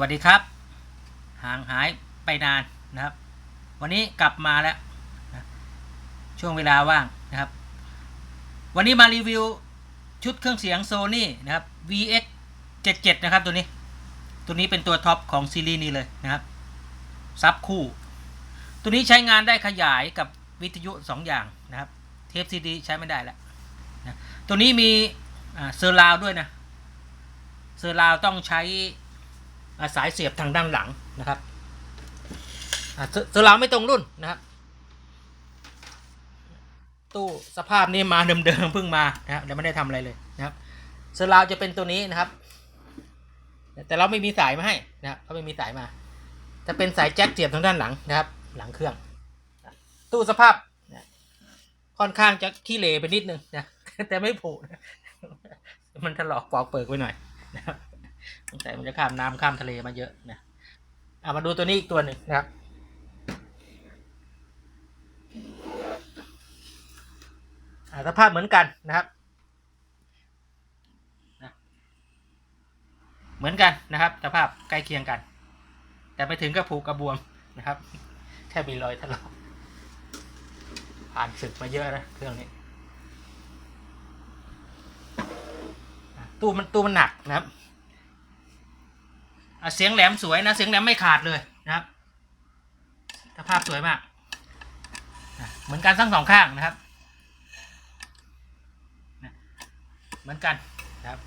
วัสดีครับ ห่างหายไปนานนะครับ วันนี้กลับมาแล้วนะช่วงเวลาว่างนะครับ วันนี้มารีวิวชุดเครื่องเสียง Sony นะครับ VX 77นะครับตัวนี้ ตัวนี้เป็นตัวท็อปของซีรีส์นี้เลยนะครับซับคู่ ตัวนี้ใช้งานได้ขยายกับวิทยุ 2 อย่างนะครับ เทปซีดีใช้ไม่ได้แล้วนะตัวนี้มีเซอร์ราวด้วยนะเซอร์ราวต้องใช้ สายเสียบทางด้านหลังนะครับอ่าเซอร์เซอร์ราวไม่ตรงรุ่นนะครับ ตู้สภาพนี้มาเดิมๆเพิ่งมานะครับยังไม่ได้ทำอะไรเลยนะครับเซอร์ราวจะเป็นตัวนี้นะครับ แต่เราไม่มีสายมาให้นะครับเขาไม่มีสายมา จะเป็นสายแจ็คเสียบทางด้านหลังนะครับ หลังเครื่อง ตู้สภาพค่อนข้างจะขี้เหร่ไปนิดนึงนะแต่ไม่ผุนะมันถลอกปอกเปิกไปหน่อยนะครับ แต่มันจะข้ามน้ำข้ามทะเลมาเยอะนะเอามาดูตัวนี้อีกตัวหนึ่งนะครับอ่าสภาพเหมือนกันนะครับนะเหมือนกันนะครับสภาพใกล้เคียงกัน แต่ไม่ถึงกับผูกกระบวมนะครับ แค่มีรอยถลอกผ่านศึกมาเยอะนะเครื่องนี้อะตู้มันตู้มันหนักนะครับอะ เสียงแหลมสวยนะ เสียงแหลมไม่ขาดเลยนะครับสภาพสวยมาก เหมือนกันทั้งสองข้างนะครับ เหมือนกันนะครับ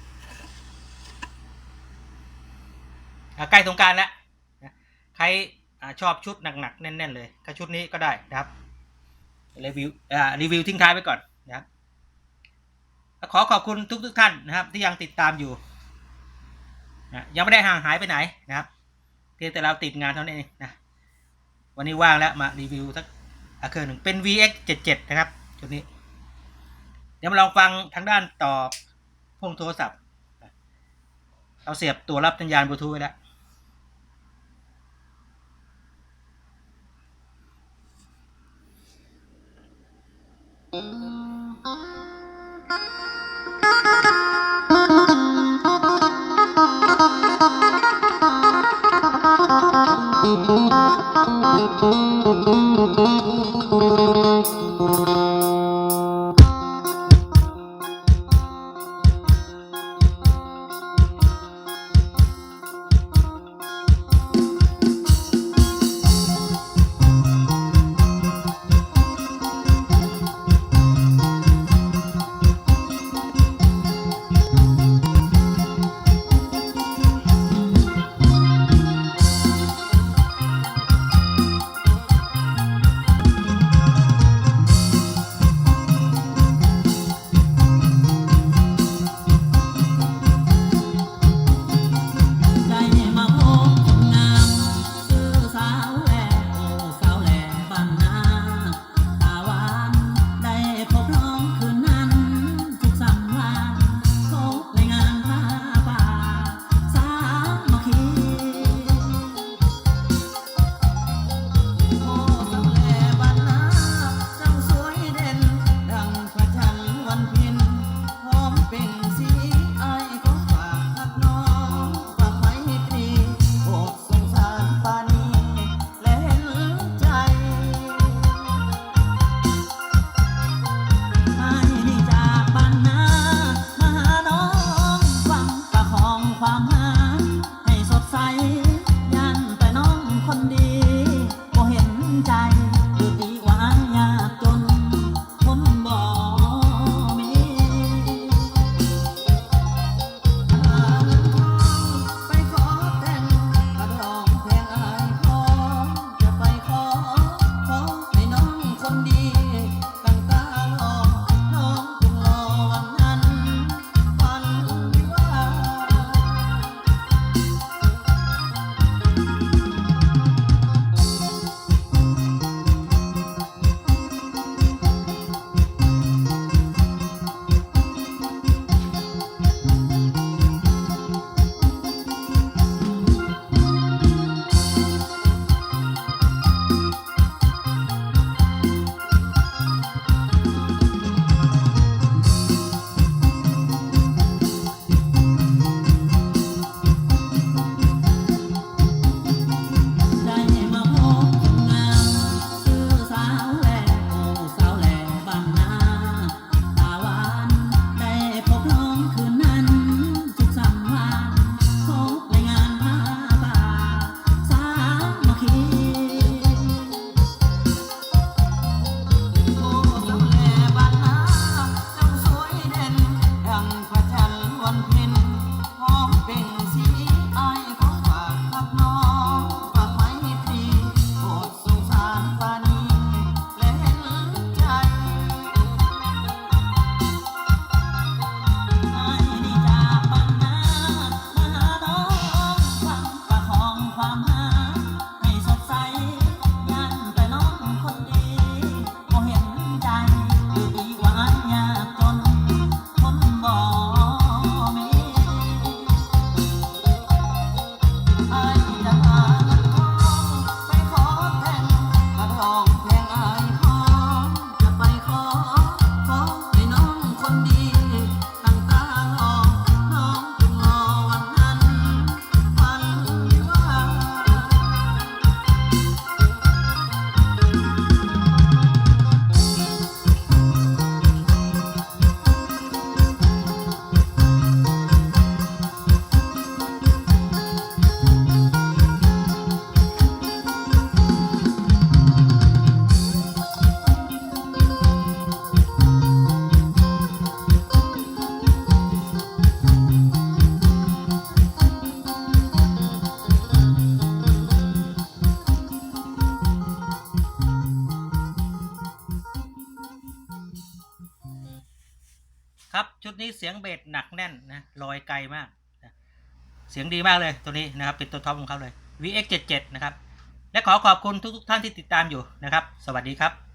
ใกล้สงกรารแล้วใครอชอบชุดหนักๆแน่น ๆ เลยก็ชุดนี้ก็ได้นะครับรีวิวรีวิวทิ้งท้ายไว้ก่อนนะครับขอขอบคุณทุกทุกๆท่านนะครับ ที่ยังติดตามอยู่ นะยังไม่ได้ห่างหายไปไหนนะครับ เพียงแต่เราติดงานเท่านั้นเองนะวันนี้ว่างแล้วมารีวิวสักอาเครื่องหนึ่งเป็น VX 77นะครับชุดนี้ เดี๋ยวมาลองฟังทางด้านต่อพวงโทรศัพท์ เราเสียบตัวรับสัญญาณบลูทูธไว้แล้ว นี้เสียงเบสหนักแน่นนะลอยไกลมากนะเสียงดีมากเลยตัวนี้นะครับเป็นตัวท็อปของเขาเลย VX77 นะครับ และขอขอบคุณทุกๆท่านที่ติดตามอยู่นะครับ สวัสดีครับ